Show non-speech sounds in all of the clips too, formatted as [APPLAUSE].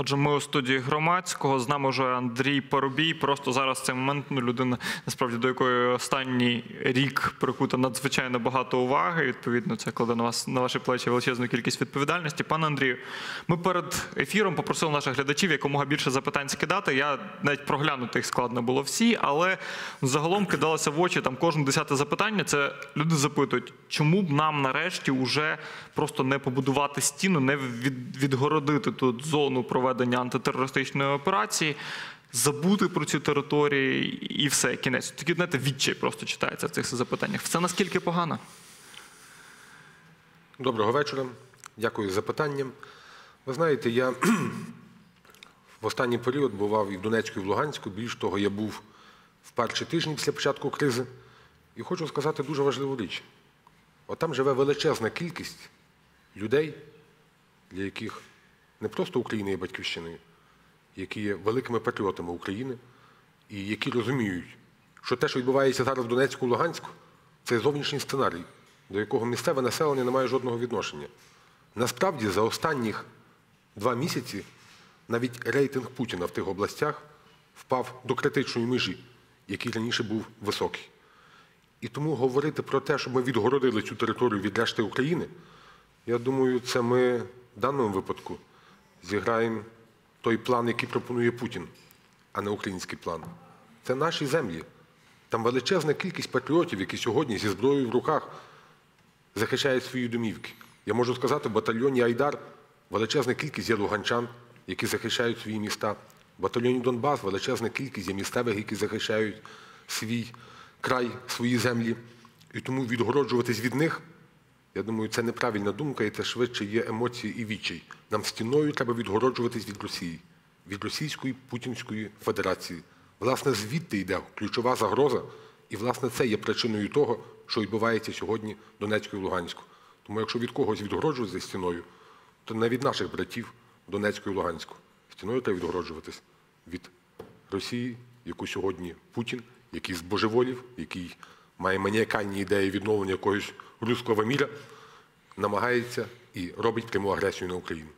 Отже, ми у студії громадського. З нами вже Андрій Парубій. Просто зараз цей момент ну, людина, насправді до якої останній рік прикута надзвичайно багато уваги. Відповідно, це кладе на вас на ваші плечі величезну кількість відповідальності. Пане Андрію, ми перед ефіром попросили наших глядачів якомога більше запитань скидати. Я навіть проглянути їх складно було всі, але загалом кидалося в очі там кожне десяте запитання. Це люди запитують, чому б нам нарешті уже просто не побудувати стіну, не від, відгородити тут зону проведення антитерористичної операції, забути про ці території і все, кінець. Такі, знаєте, відчай просто читається в цих запитаннях. Це наскільки погано? Доброго вечора. Дякую за запитання. Ви знаєте, я [CLEARS THROAT] в останній період бував і в Донецьку, і в Луганську. Більш того, я був в перші тижні після початку кризи. І хочу сказати дуже важливу річ. От там живе величезна кількість людей, для яких не просто Україна є батьківщиною, які є великими патріотами України і які розуміють, що те, що відбувається зараз в Донецьку і Луганську, це зовнішній сценарій, до якого місцеве населення не має жодного відношення. Насправді, за останніх два місяці навіть рейтинг Путіна в тих областях впав до критичної межі, який раніше був високий. І тому говорити про те, щоб ми відгородили цю територію від решти України, я думаю, це ми в даному випадку зіграємо той план, який пропонує Путін, а не український план. Це наші землі. Там величезна кількість патріотів, які сьогодні зі зброєю в руках захищають свої домівки. Я можу сказати, в батальйоні Айдар величезна кількість є луганчан, які захищають свої міста. В батальйоні Донбас величезна кількість є місцевих, які захищають свій край, свої землі. І тому відгороджуватись від них, я думаю, це неправильна думка, і це швидше є емоції і відчай. Нам стіною треба відгороджуватись від Росії, від Російської Путінської Федерації. Власне, звідти йде ключова загроза, і, власне, це є причиною того, що відбувається сьогодні в Донецьку і Луганську. Тому якщо від когось відгороджуватися стіною, то не від наших братів Донецьку і Луганську. Стіною треба відгороджуватись від Росії, яку сьогодні Путін, який збожеволів, який має маніакальні ідеї відновлення якогось руського міра, намагається і робить пряму агресію на Україну.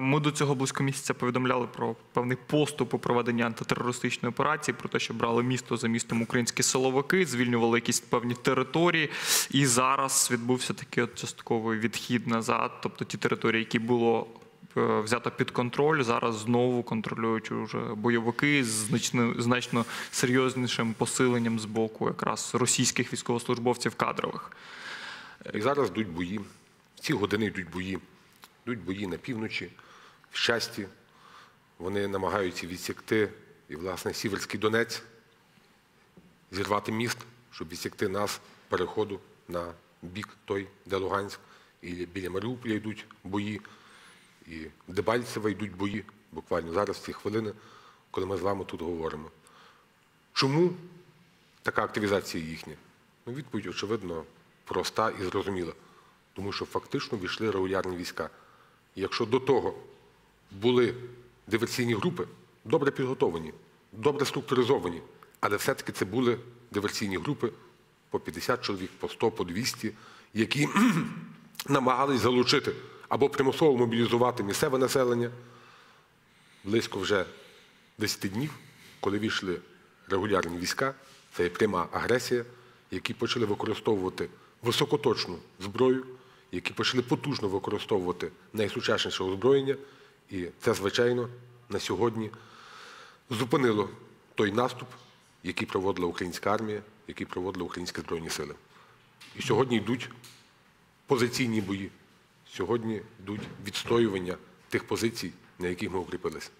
Ми до цього близько місяця повідомляли про певний поступ у проведенні антитерористичної операції, про те, що брали місто за містом українські силовики, звільнювали якісь певні території. І зараз відбувся такий от частковий відхід назад. Тобто ті території, які було е, взято під контроль, зараз знову контролюють уже бойовики з значно, значно серйознішим посиленням з боку якраз російських військовослужбовців кадрових. І зараз йдуть бої. В ці години йдуть бої. Йдуть бої на півночі, в щасті. Вони намагаються відсікти і, власне, Сіверський Донець, зірвати міст, щоб відсікти нас переходу на бік той, де Луганськ. І біля Маріуполя йдуть бої, і в йдуть бої, буквально зараз, в ці хвилини, коли ми з вами тут говоримо. Чому така активізація їхня? Ну, відповідь, очевидно, проста і зрозуміла. Тому що фактично війшли регулярні війська. І якщо до того були диверсійні групи, добре підготовлені, добре структуризовані, але все-таки це були диверсійні групи по 50 чоловік, по 100, по 200, які [CLEARS THROAT] намагались залучити або примусово мобілізувати місцеве населення близько вже 10 днів, коли війшли регулярні війська, це є пряма агресія, які почали використовувати високоточну зброю, які почали потужно використовувати найсучасніше озброєння. І це, звичайно, на сьогодні зупинило той наступ, який проводила українська армія, який проводили українські збройні сили. І сьогодні йдуть позиційні бої. Сьогодні йдуть відстоювання тих позицій, на яких ми укріпилися.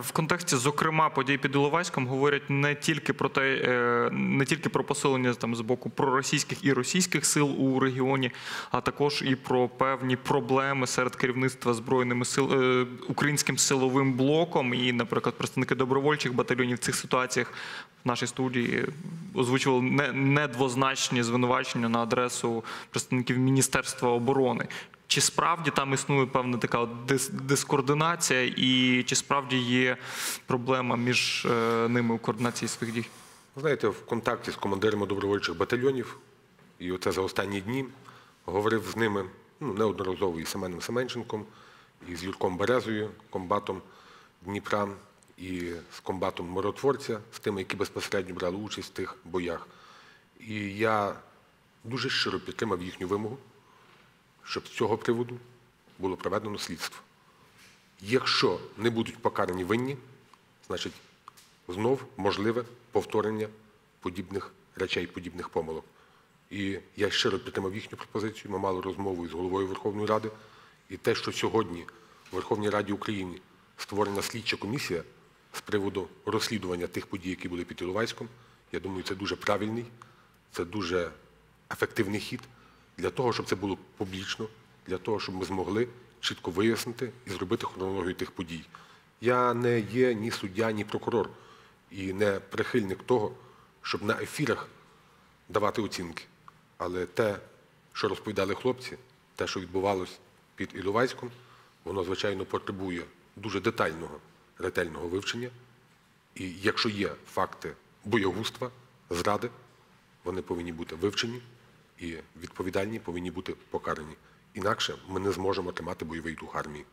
В контексті, зокрема, подій під Іловайськом говорять не тільки про те, е, не тільки про посилення там з боку проросійських і російських сил у регіоні, а також і про певні проблеми серед керівництва збройними сил е, українським силовим блоком. І, наприклад, представники добровольчих батальйонів в цих ситуаціях в нашій студії озвучували не- недвозначні звинувачення на адресу представників Міністерства оборони. Чи справді там існує певна така дискоординація, і чи справді є проблема між е, ними у координації своїх дій? Знаєте, в контакті з командирами добровольчих батальйонів, і оце за останні дні говорив з ними ну, неодноразово і Семеном Семенченком, і з Юрком Березою, комбатом Дніпра, і з комбатом миротворця, з тими, які безпосередньо брали участь в тих боях. І я дуже щиро підтримав їхню вимогу, щоб з цього приводу було проведено слідство. Якщо не будуть покарані винні, значить знов можливе повторення подібних речей, подібних помилок. І я щиро підтримав їхню пропозицію. Ми мали розмову із головою Верховної Ради. І те, що сьогодні в Верховній Раді України створена слідча комісія з приводу розслідування тих подій, які були під Іловайськом, я думаю, це дуже правильний, це дуже ефективний хід для того, щоб це було публічно, для того, щоб ми змогли чітко вияснити і зробити хронологію тих подій. Я не є ні суддя, ні прокурор і не прихильник того, щоб на ефірах давати оцінки. Але те, що розповідали хлопці, те, що відбувалось під Іловайськом, воно, звичайно, потребує дуже детального, ретельного вивчення. І якщо є факти боягузтва, зради, вони повинні бути вивчені і відповідальні повинні бути покарані. Інакше ми не зможемо тримати бойовий дух армії.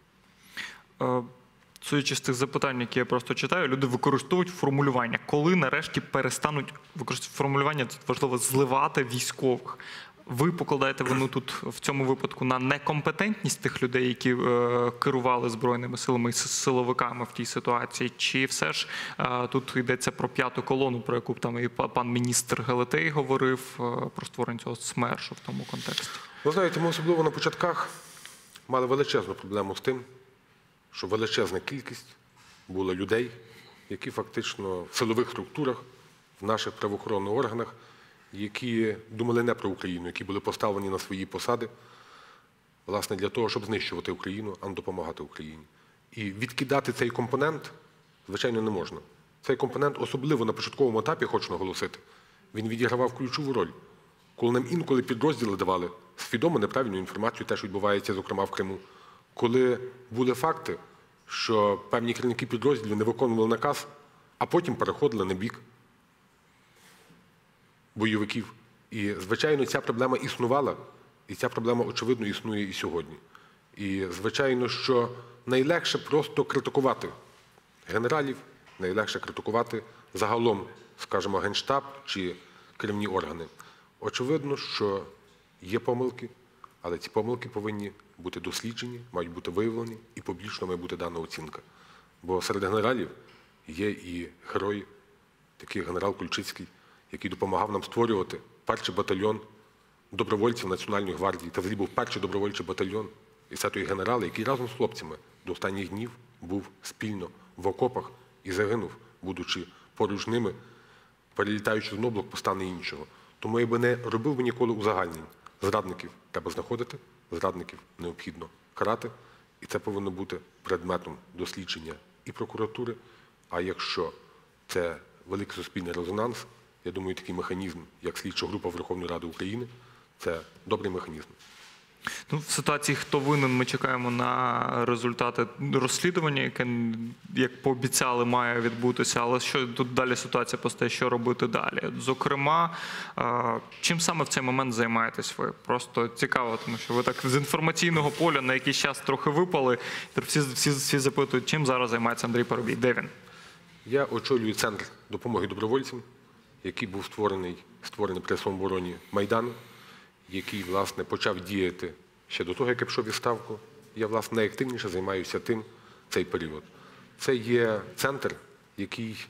Суючи з тих запитань, які я просто читаю, люди використовують формулювання. Коли нарешті перестануть використовувати формулювання, тут важливо зливати військових. Ви покладаєте вину тут в цьому випадку на некомпетентність тих людей, які е, керували збройними силами і силовиками в тій ситуації, чи все ж е, тут йдеться про п'яту колону, про яку там і па- пан міністр Гелетей говорив е, про створення цього СМЕРШу в тому контексті? Ви знаєте, ми особливо на початках мали величезну проблему з тим, що величезна кількість було людей, які фактично в силових структурах, в наших правоохоронних органах, які думали не про Україну, які були поставлені на свої посади, власне, для того, щоб знищувати Україну, а не допомагати Україні. І відкидати цей компонент, звичайно, не можна. Цей компонент, особливо на початковому етапі, хочу наголосити, він відігравав ключову роль. Коли нам інколи підрозділи давали свідомо неправильну інформацію, те, що відбувається, зокрема в Криму, коли були факти, що певні керівники підрозділів не виконували наказ, а потім переходили на бік бойовиків. І, звичайно, ця проблема існувала, і ця проблема, очевидно, існує і сьогодні. І, звичайно, що найлегше просто критикувати генералів, найлегше критикувати загалом, скажімо, генштаб чи керівні органи. Очевидно, що є помилки, але ці помилки повинні бути досліджені, мають бути виявлені і публічно має бути дана оцінка. Бо серед генералів є і герої, такий генерал Кульчицький, який допомагав нам створювати перший батальйон добровольців Національної гвардії. Та взагалі був перший добровольчий батальйон. І це той який разом з хлопцями до останніх днів був спільно в окопах і загинув, будучи поруч ними, перелітаючи з одного блокпоста на іншого. Тому я би не робив би ніколи узагальнень. Зрадників треба знаходити, зрадників необхідно карати, і це повинно бути предметом дослідження і прокуратури. А якщо це великий суспільний резонанс, я думаю, такий механізм, як слідча група Верховної Ради України, це добрий механізм. Ну, в ситуації, хто винен, ми чекаємо на результати розслідування, яке, як пообіцяли, має відбутися. Але що тут далі ситуація постає, що робити далі? Зокрема, е, чим саме в цей момент займаєтесь ви? Просто цікаво, тому що ви так з інформаційного поля на якийсь час трохи випали. Всі, всі, всі запитують, чим зараз займається Андрій Парубій. Де він? Я очолюю центр допомоги добровольцям, який був створений, створений при самообороні Майдану, який, власне, почав діяти ще до того, як я пішов відставку. Я, власне, найактивніше займаюся тим цей період. Це є центр, який,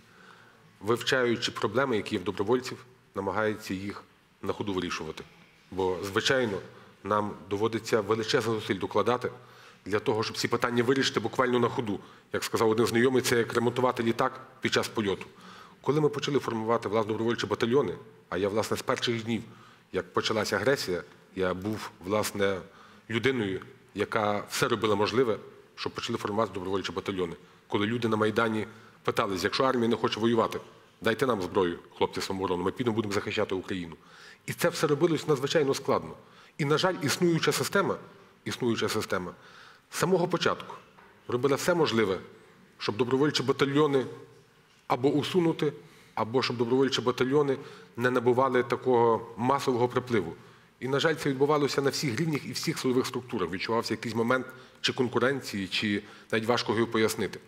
вивчаючи проблеми, які є в добровольців, намагається їх на ходу вирішувати. Бо, звичайно, нам доводиться величезно зусиль докладати для того, щоб ці питання вирішити буквально на ходу. Як сказав один знайомий, це як ремонтувати літак під час польоту. Коли ми почали формувати власне добровольчі батальйони, а я, власне, з перших днів, як почалася агресія, я був, власне, людиною, яка все робила можливе, щоб почали формувати добровольчі батальйони. Коли люди на Майдані питались, якщо армія не хоче воювати, дайте нам зброю, хлопці самооборони, ми підемо будемо захищати Україну. І це все робилось надзвичайно складно. І, на жаль, існуюча система, існуюча система з самого початку робила все можливе, щоб добровольчі батальйони або усунути, або щоб добровольчі батальйони не набували такого масового припливу. І, на жаль, це відбувалося на всіх рівнях і всіх силових структурах. Відчувався якийсь момент чи конкуренції, чи навіть важко його пояснити.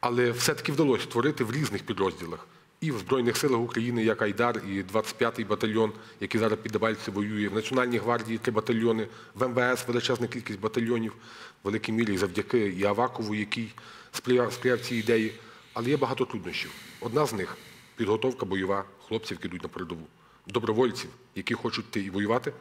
Але все-таки вдалося створити в різних підрозділах. І в Збройних силах України, як Айдар, і 25-й батальйон, який зараз під Дебальці воює, в Національній гвардії три батальйони, в МВС величезна кількість батальйонів, в великій мірі завдяки і Авакову, який сприяв, цій ідеї. Але є багато труднощів. Одна з них підготовка бойова хлопців, які йдуть на передову, добровольців, які хочуть йти і воювати,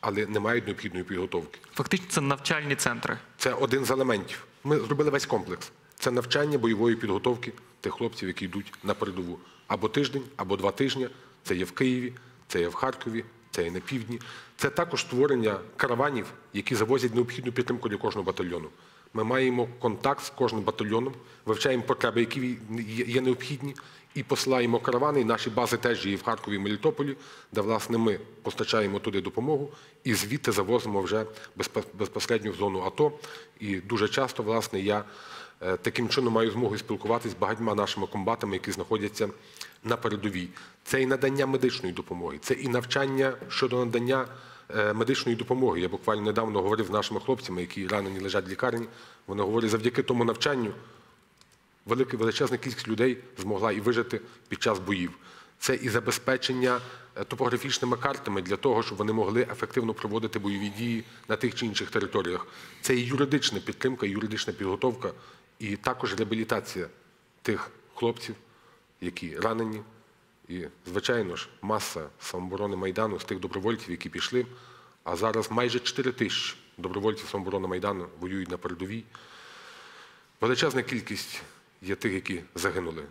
але не мають необхідної підготовки. Фактично, це навчальні центри. Це один з елементів. Ми зробили весь комплекс. Це навчання бойової підготовки тих хлопців, які йдуть на передову. Або тиждень, або два тижні. Це є в Києві, це є в Харкові, це є на півдні. Це також створення караванів, які завозять необхідну підтримку для кожного батальйону. Ми маємо контакт з кожним батальйоном, вивчаємо потреби, які є- необхідні, і посилаємо каравани. І наші бази теж є в Харкові і Мелітополі, де власне ми постачаємо туди допомогу і звідти завозимо вже безпосередньо в зону АТО. І дуже часто, власне, я е, таким чином маю змогу спілкуватися з багатьма нашими комбатами, які знаходяться на передовій. Це і надання медичної допомоги, це і навчання щодо надання медичної допомоги. Я буквально недавно говорив з нашими хлопцями, які ранені лежать в лікарні. Вони говорять, завдяки тому навчанню велика величезна кількість людей змогла і вижити під час боїв. Це і забезпечення е, топографічними картами для того, щоб вони могли ефективно проводити бойові дії на тих чи інших територіях. Це і юридична підтримка, і юридична підготовка, і також реабілітація тих хлопців, які ранені. І, звичайно ж, маса самооборони Майдану з тих добровольців, які пішли. А зараз майже 4 тисячі добровольців самооборони Майдану воюють на передовій. Величезна кількість є тих, які загинули.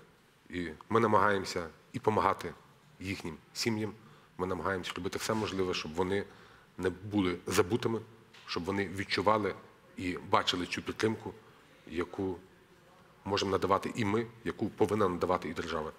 І ми намагаємося і допомагати їхнім сім'ям. Ми намагаємося робити все можливе, щоб вони не були забутими, щоб вони відчували і бачили цю підтримку, яку можемо надавати і ми, яку повинна надавати і держава.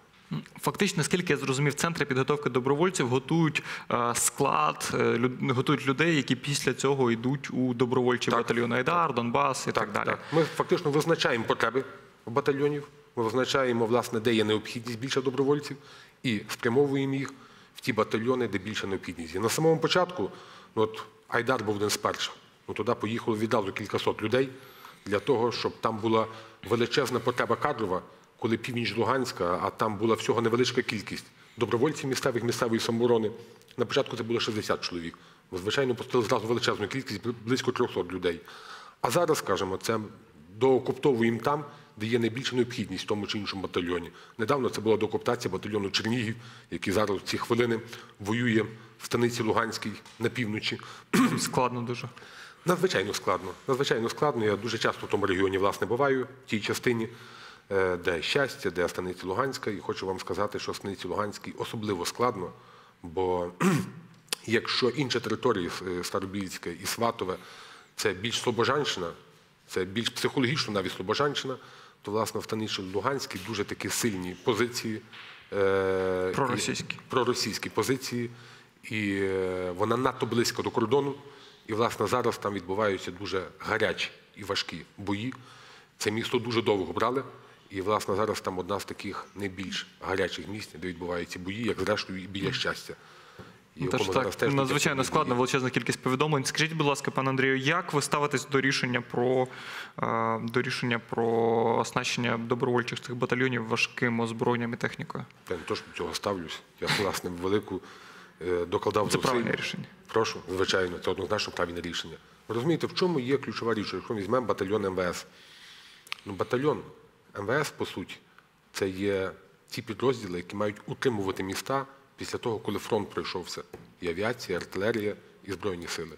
Фактично, наскільки я зрозумів, центри підготовки добровольців готують е, склад, е, готують людей, які після цього йдуть у добровольчі Так. батальйони Айдар, Донбас і так, далі. Ми фактично визначаємо потреби батальйонів, ми визначаємо, власне, де є необхідність більше добровольців, і спрямовуємо їх в ті батальйони, де більше необхідність. на самому початку, ну, от Айдар був один з перших. Ну, туди поїхало відразу кількасот людей для того, щоб там була величезна потреба кадрова, коли північ Луганська, а там була всього невеличка кількість добровольців місцевих, місцевої самооборони. На початку це було 60 чоловік. Звичайно, пустили зразу величезну кількість, близько 300 людей. А зараз, скажімо, це доокуптовуємо там, де є найбільша необхідність в тому чи іншому батальйоні. Недавно це була доокуптація батальйону Чернігів, який зараз в ці хвилини воює в станиці Луганській на півночі. [CLEARS THROAT] Складно дуже. Надзвичайно складно. Надзвичайно складно. Я дуже часто в тому регіоні власне буваю, в тій частині, де щастя, де станиці Луганська. І хочу вам сказати, що станиці Луганській особливо складно, бо [CLEARS THROAT] якщо інші території е, Старобільське і Сватове це більш Слобожанщина, це більш психологічно навіть Слобожанщина, то власне в станиці Луганській дуже такі сильні позиції. е, Проросійські. проросійські позиції, і е, вона надто близько до кордону. І, власне, зараз там відбуваються дуже гарячі і важкі бої. Це місто дуже довго брали. І, власне, зараз там одна з таких найбільш гарячих місць, де відбуваються бої, як зрештою і біля щастя. І Ну, так, теж надзвичайно складно, величезна кількість повідомлень. Скажіть, будь ласка, пане Андрію, як ви ставитесь до рішення про, е, до рішення про оснащення добровольчих цих батальйонів важким озброєнням і технікою? Я не то, що до цього ставлюсь. Я, власне, велику е, докладав Це правильне рішення. Прошу, звичайно, це однозначно правильне рішення. Розумієте, в чому є ключова річ? Якщо ми візьмемо батальйон МВС. Ну, батальйон МВС, по суті, це є ті підрозділи, які мають утримувати міста після того, коли фронт пройшовся. І авіація, і артилерія, і Збройні сили.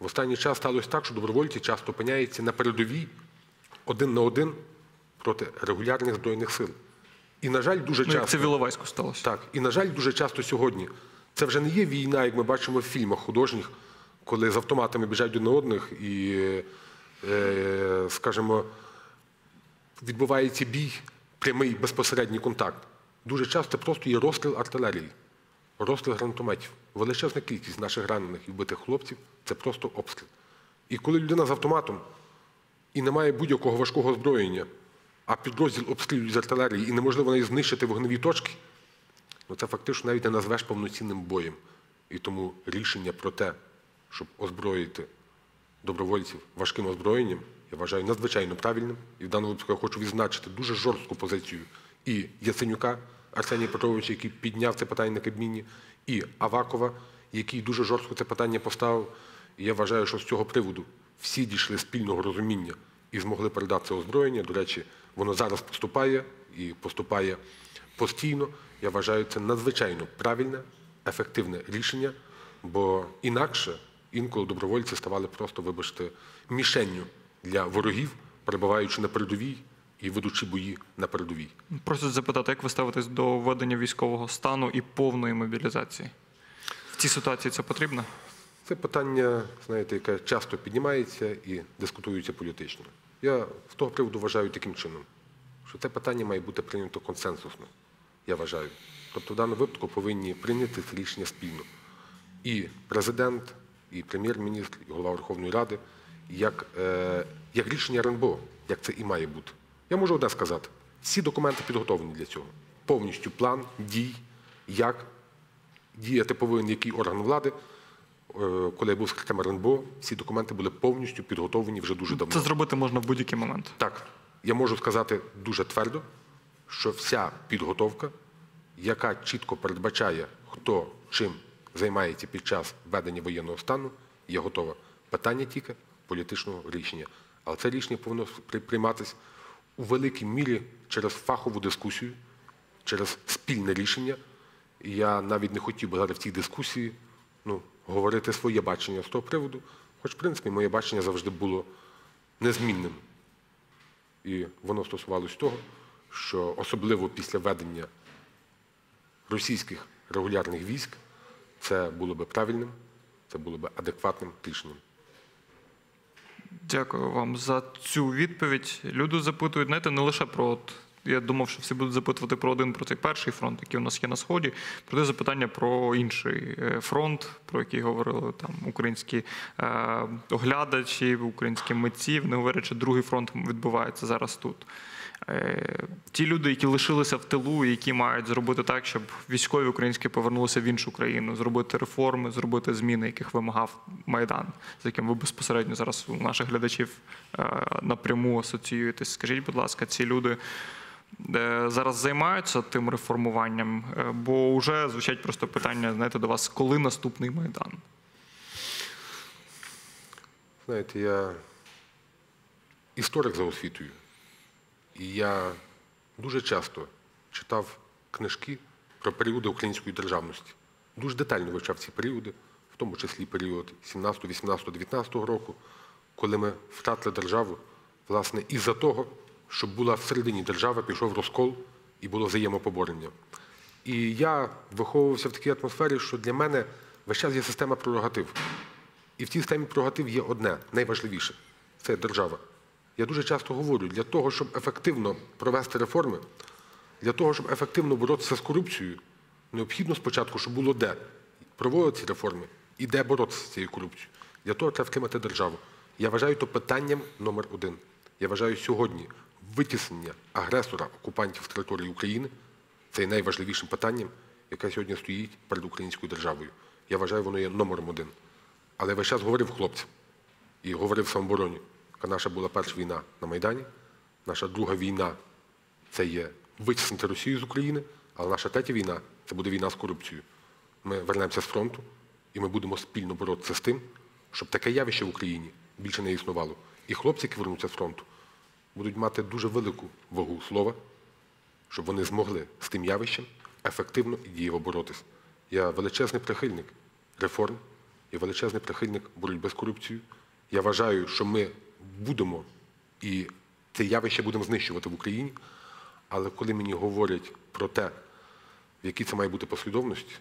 В останній час сталося так, що добровольці часто опиняються на передовій один на один проти регулярних збройних сил. І, на жаль, дуже Ну, як часто. це в Іловайську сталося. Так, і на жаль, дуже часто сьогодні це вже не є війна, як ми бачимо в фільмах художніх, коли з автоматами біжать один на одних і, е, скажімо, відбувається бій, прямий безпосередній контакт. Дуже часто просто є розстріл артилерії, розстріл гранатометів. Величезна кількість наших ранених і вбитих хлопців це просто обстріл. І коли людина з автоматом і немає будь-якого важкого озброєння, а підрозділ обстрілюють з артилерії і неможливо навіть знищити вогневі точки, ну це фактично навіть не назвеш повноцінним боєм. І тому рішення про те, щоб озброїти добровольців важким озброєнням, я вважаю надзвичайно правильним. І в даному випадку я хочу відзначити дуже жорстку позицію і Яценюка Арсенія Петровича, який підняв це питання на Кабміні, і Авакова, який дуже жорстко це питання поставив. І я вважаю, що з цього приводу всі дійшли спільного розуміння і змогли передати це озброєння. До речі, воно зараз поступає і поступає постійно. Я вважаю, це надзвичайно правильне, ефективне рішення, бо інакше інколи добровольці ставали просто, вибачте, мішенню для ворогів, перебуваючи на передовій і ведучи бої на передовій. Просять запитати, як ви ставитесь до введення військового стану і повної мобілізації? В цій ситуації це потрібно? Це питання, знаєте, яке часто піднімається і дискутується політично. Я з того приводу вважаю таким чином, що це питання має бути прийнято консенсусно, я вважаю. Тобто в даному випадку повинні прийняти це рішення спільно. І президент, і прем'єр-міністр, і голова Верховної Ради, як, е, як рішення РНБО, як це і має бути. Я можу одне сказати: всі документи підготовлені для цього. Повністю план дій, як діяти повинен який орган влади. Е, Коли я був секретарем РНБО, всі документи були повністю підготовлені вже дуже давно. Це зробити можна в будь-який момент. Так, я можу сказати дуже твердо, що вся підготовка, яка чітко передбачає, хто чим займається під час ведення воєнного стану, є готова. Питання тільки політичного рішення. Але це рішення повинно при- прийматися у великій мірі через фахову дискусію, через спільне рішення. І я навіть не хотів би зараз в цій дискусії ну, говорити своє бачення з того приводу, хоч, в принципі, моє бачення завжди було незмінним. І воно стосувалось того, що особливо після ведення російських регулярних військ це було би правильним, це було би адекватним рішенням. Дякую вам за цю відповідь. Люди запитують, знаєте, не лише про. От, я думав, що всі будуть запитувати про один про цей перший фронт, який у нас є на сході. Проте запитання про інший е, фронт, про який говорили там українські е, оглядачі, українські митці. Вони говорять, що другий фронт відбувається зараз тут. Е, ті люди, які лишилися в тилу, які мають зробити так, щоб військові українські повернулися в іншу країну, зробити реформи, зробити зміни, яких вимагав Майдан, з яким ви безпосередньо зараз у наших глядачів е, напряму асоціюєтесь. Скажіть, будь ласка, ці люди е, зараз займаються тим реформуванням, бо вже звучать просто питання, знаєте, до вас, коли наступний Майдан? Знаєте, я історик за освітою. І я дуже часто читав книжки про періоди української державності. Дуже детально вивчав ці періоди, в тому числі період 17, 18, 19 року, коли ми втратили державу, власне, із-за того, що була всередині держави, пішов розкол і було взаємопоборення. І я виховувався в такій атмосфері, що для мене весь час є система прерогатив. І в цій системі прерогатив є одне, найважливіше це держава. Я дуже часто говорю, для того, щоб ефективно провести реформи, для того, щоб ефективно боротися з корупцією, необхідно спочатку, щоб було де проводити ці реформи і де боротися з цією корупцією. Для того треба втримати державу. Я вважаю то питанням номер один. Я вважаю сьогодні витіснення агресора окупантів з території України це є найважливішим питанням, яке сьогодні стоїть перед українською державою. Я вважаю, воно є номером один. Але я весь час говорив хлопцям і говорив самообороні, яка наша була перша війна на Майдані, наша друга війна це є витіснити Росію з України, але наша третя війна це буде війна з корупцією. Ми вернемося з фронту і ми будемо спільно боротися з тим, щоб таке явище в Україні більше не існувало. І хлопці, які вернуться з фронту, будуть мати дуже велику вагу слова, щоб вони змогли з тим явищем ефективно і дієво боротися. Я величезний прихильник реформ, я величезний прихильник боротьби з корупцією. Я вважаю, що ми будемо і це явище будемо знищувати в Україні. Але коли мені говорять про те, в якій це має бути послідовності,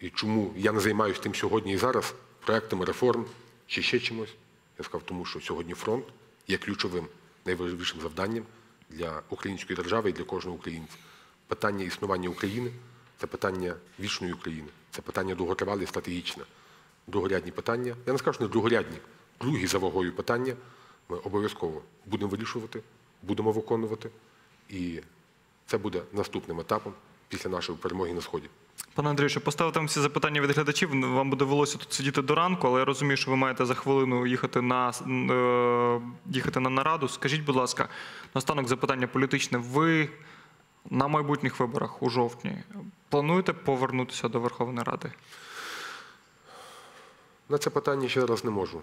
і чому я не займаюся тим сьогодні і зараз, проектами реформ чи ще чимось, я сказав, тому що сьогодні фронт є ключовим, найважливішим завданням для української держави і для кожного українця. Питання існування України це питання вічної України, це питання довготривале і стратегічне. Другорядні питання, я не скажу, що не другорядні, другі за вагою питання ми обов'язково будемо вирішувати, будемо виконувати. І це буде наступним етапом після нашої перемоги на Сході. Пане Андрію, щоб поставити вам всі запитання від глядачів, вам буде волосся тут сидіти до ранку, але я розумію, що ви маєте за хвилину їхати на, е, їхати на нараду. Скажіть, будь ласка, наостанок запитання політичне. Ви на майбутніх виборах у жовтні плануєте повернутися до Верховної Ради? На це питання ще раз не можу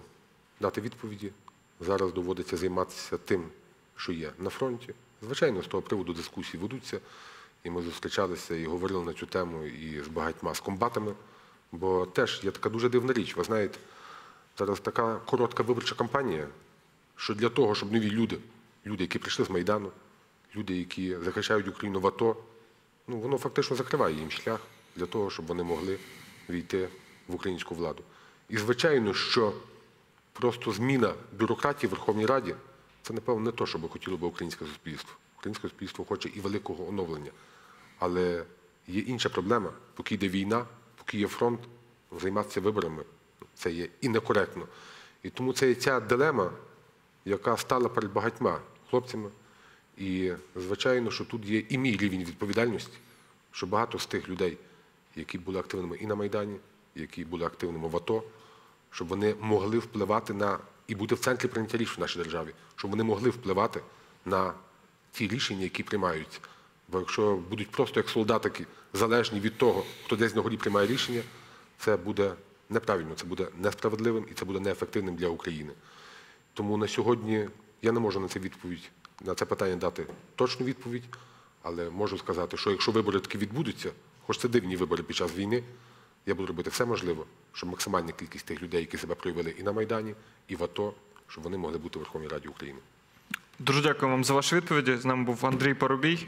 дати відповіді. Зараз доводиться займатися тим, що є на фронті. Звичайно, з того приводу дискусії ведуться, і ми зустрічалися і говорили на цю тему і з багатьма з комбатами. Бо теж є така дуже дивна річ. Ви знаєте, зараз така коротка виборча кампанія, що для того, щоб нові люди, люди, які прийшли з Майдану, люди, які захищають Україну в АТО, ну, воно фактично закриває їм шлях для того, щоб вони могли війти в українську владу. І звичайно, що просто зміна бюрократії в Верховній Раді це, напевно, не те, що би хотіло би українське суспільство. Українське суспільство хоче і великого оновлення. Але є інша проблема. Поки йде війна, поки є фронт, займатися виборами це є і некоректно. І тому це є ця дилема, яка стала перед багатьма хлопцями. І, звичайно, що тут є і мій рівень відповідальності, що багато з тих людей, які були активними і на Майдані, які були активними в АТО, щоб вони могли впливати на і бути в центрі прийняття рішень в нашій державі, щоб вони могли впливати на ті рішення, які приймаються. Бо якщо будуть просто як солдатики залежні від того, хто десь на горі приймає рішення, це буде неправильно, це буде несправедливим і це буде неефективним для України. Тому на сьогодні я не можу на це відповідь, на це питання дати точну відповідь, але можу сказати, що якщо вибори таки відбудуться, хоч це дивні вибори під час війни, я буду робити все можливе, щоб максимальна кількість тих людей, які себе проявили і на Майдані, і в АТО, щоб вони могли бути в Верховній Раді України. Дуже дякую вам за ваші відповіді. З нами був Андрій Парубій.